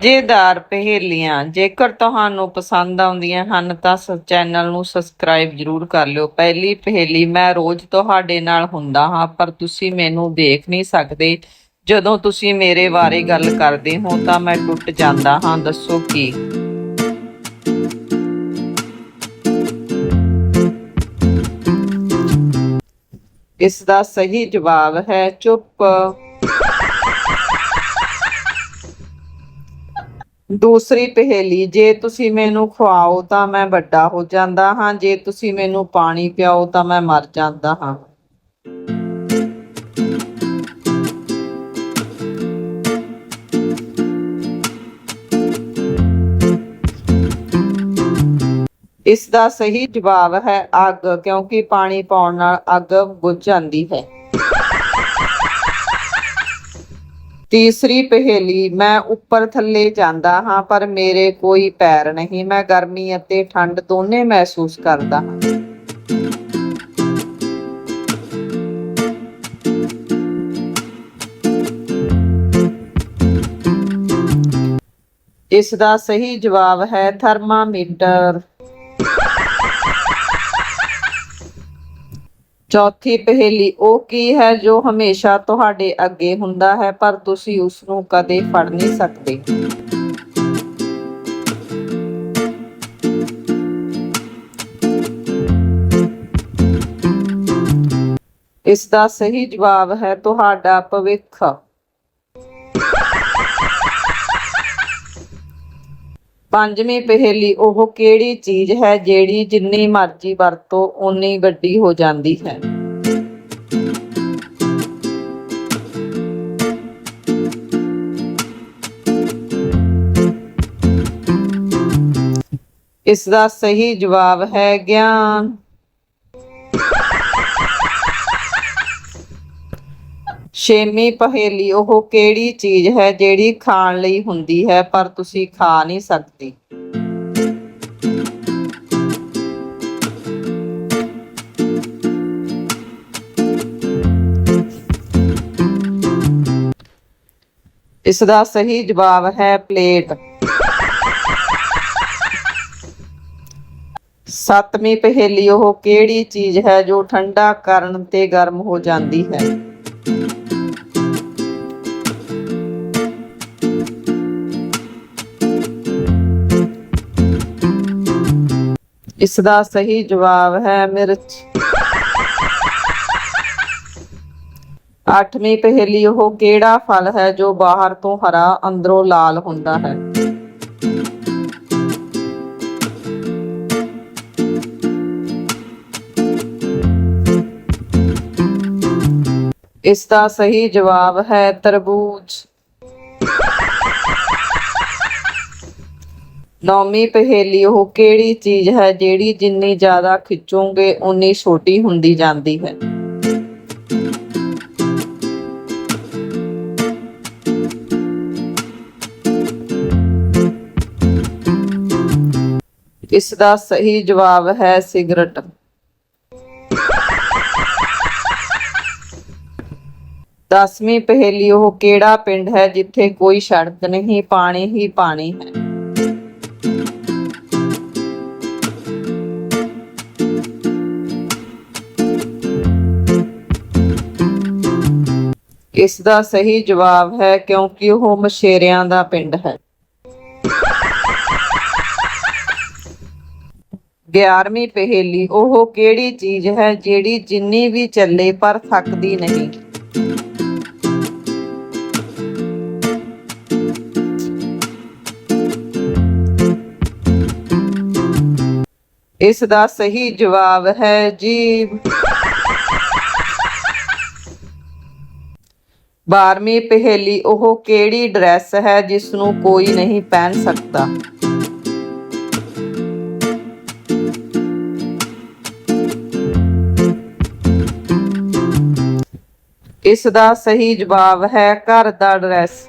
ਮਜ਼ੇਦਾਰ ਪਹੇਲੀਆਂ, ਜੇਕਰ ਤੁਹਾਨੂੰ ਪਸੰਦ ਆਉਂਦੀਆਂ ਹਨ ਤਾਂ ਚੈਨਲ ਨੂੰ ਸਬਸਕ੍ਰਾਈਬ ਜਰੂਰ ਕਰ ਲਿਓ। ਪਹਿਲੀ ਪਹੇਲੀ, ਮੈਂ ਰੋਜ਼ ਤੁਹਾਡੇ ਨਾਲ ਹੁੰਦਾ ਹਾਂ, ਪਰ ਤੁਸੀਂ ਮੈਨੂੰ ਦੇਖ ਨਹੀਂ ਸਕਦੇ। ਜਦੋਂ ਤੁਸੀਂ ਮੇਰੇ ਬਾਰੇ ਗੱਲ ਕਰਦੇ ਹੋ ਤਾਂ ਮੈਂ ਟੁੱਟ ਜਾਂਦਾ ਹਾਂ, ਦੱਸੋ ਕੀ? ਇਸ ਦਾ ਸਹੀ ਜਵਾਬ ਹੈ ਚੁੱਪ। ਦੂਸਰੀ ਪਹੇਲੀ, ਜੇ ਤੁਸੀਂ ਮੈਨੂੰ ਖਵਾਓ ਤਾਂ ਮੈਂ ਵੱਡਾ ਹੋ ਜਾਂਦਾ ਹਾਂ, ਜੇ ਤੁਸੀਂ ਮੈਨੂੰ ਪਾਣੀ ਪਿਆਓ ਤਾਂ ਮੈਂ ਮਰ ਜਾਂਦਾ ਹਾਂ। ਇਸ ਦਾ ਸਹੀ ਜਵਾਬ ਹੈ ਅੱਗ, ਕਿਉਂਕਿ ਪਾਣੀ ਪਾਉਣ ਨਾਲ ਅੱਗ ਬੁਝ ਜਾਂਦੀ ਹੈ। ਤੀਸਰੀ ਪਹੇਲੀ, ਮੈਂ ਉੱਪਰ ਥੱਲੇ ਜਾਂਦਾ ਹਾਂ, ਪਰ ਮੇਰੇ ਕੋਈ ਪੈਰ ਨਹੀਂ। ਮੈਂ ਗਰਮੀ ਅਤੇ ਠੰਡ ਦੋਨੇ ਮਹਿਸੂਸ ਕਰਦਾ ਹਾਂ। ਇਸ ਦਾ ਸਹੀ ਜਵਾਬ ਹੈ ਥਰਮਾਮੀਟਰ। ਚੌਥੀ ਪਹੇਲੀ, ਉਹ ਕੀ ਹੈ ਜੋ ਹਮੇਸ਼ਾ ਤੁਹਾਡੇ ਅੱਗੇ ਹੁੰਦਾ ਹੈ, ਪਰ ਤੁਸੀਂ ਉਸ ਨੂੰ ਕਦੇ ਫੜ ਨਹੀਂ ਸਕਦੇ? ਇਸ ਦਾ ਸਹੀ ਜਵਾਬ ਹੈ ਤੁਹਾਡਾ ਭਵਿੱਖ। ਪੰਜਵੀਂ ਪਹੇਲੀ ਉਹ ਕਿਹੜੀ ਚੀਜ਼ ਹੈ ਜਿਹੜੀ ਜਿੰਨੀ ਮਰਜ਼ੀ ਵਰਤੋ ਓਨੀ ਵੱਡੀ ਹੋ ਜਾਂਦੀ ਹੈ? ਇਸ ਦਾ ਸਹੀ ਜਵਾਬ ਹੈ ਗਿਆਨ। ਛੇਵੀਂ ਪਹੇਲੀ ਉਹ ਕਿਹੜੀ ਚੀਜ਼ ਹੈ ਜਿਹੜੀ ਖਾਣ ਲਈ ਹੁੰਦੀ ਹੈ ਪਰ ਤੁਸੀਂ ਖਾ ਨਹੀਂ ਸਕਦੇ? ਇਸ ਦਾ ਸਹੀ ਜਵਾਬ ਹੈ ਪਲੇਟ। ਸੱਤਵੀਂ ਪਹੇਲੀ ਉਹ ਕਿਹੜੀ ਚੀਜ਼ ਹੈ ਜੋ ਠੰਡਾ ਕਰਨ ਤੇ ਗਰਮ ਹੋ ਜਾਂਦੀ ਹੈ? ਇਸ ਦਾ ਸਹੀ ਜਵਾਬ ਹੈ ਮਿਰਚ। ਅੱਠਵੀਂ ਪਹੇਲੀ ਉਹ ਕਿਹੜਾ ਫਲ ਹੈ ਜੋ ਬਾਹਰ ਤੋਂ ਹਰਾ, ਅੰਦਰੋਂ ਲਾਲ ਹੁੰਦਾ ਹੈ? ਇਸ ਦਾ ਸਹੀ ਜਵਾਬ ਹੈ ਤਰਬੂਜ। ਨੌਵੀਂ ਪਹੇਲੀ ਉਹ ਕਿਹੜੀ ਚੀਜ਼ ਹੈ ਜਿਹੜੀ ਜਿੰਨੀ ਜ਼ਿਆਦਾ ਖਿੱਚੋਗੇ ਉਨੀ ਛੋਟੀ ਹੁੰਦੀ ਜਾਂਦੀ ਹੈ? ਇਸ ਦਾ ਸਹੀ ਜਵਾਬ ਹੈ ਸਿਗਰਟ। ਦਸਵੀਂ ਪਹੇਲੀ ਉਹ ਕਿਹੜਾ ਪਿੰਡ ਹੈ ਜਿੱਥੇ ਕੋਈ ਸੜਕ ਨਹੀਂ, ਪਾਣੀ ਹੀ ਪਾਣੀ ਹੈ? ਇਸ ਦਾ ਸਹੀ ਜਵਾਬ ਹੈ ਕਿਉਂਕਿ ਉਹ ਮਛੇਰਿਆਂ ਦਾ ਪਿੰਡ ਹੈ। 11ਵੀਂ ਪਹੇਲੀ ਉਹ ਕਿਹੜੀ ਚੀਜ਼ ਹੈ ਜਿਹੜੀ ਜਿੰਨੀ ਵੀ ਚੱਲੇ ਪਰ ਥੱਕਦੀ ਨਹੀਂ? ਇਸ ਦਾ ਸਹੀ ਜਵਾਬ ਹੈ ਜੀਭ। ਬਾਰਵੀਂ ਪਹੇਲੀ, ਉਹ ਕਿਹੜੀ ਡਰੈਸ ਹੈ ਜਿਸ ਨੂੰ ਕੋਈ ਨਹੀਂ ਪਹਿਨ ਸਕਦਾ? ਇਸ ਦਾ ਸਹੀ ਜਵਾਬ ਹੈ ਘਰ ਦਾ ਡਰੈਸ।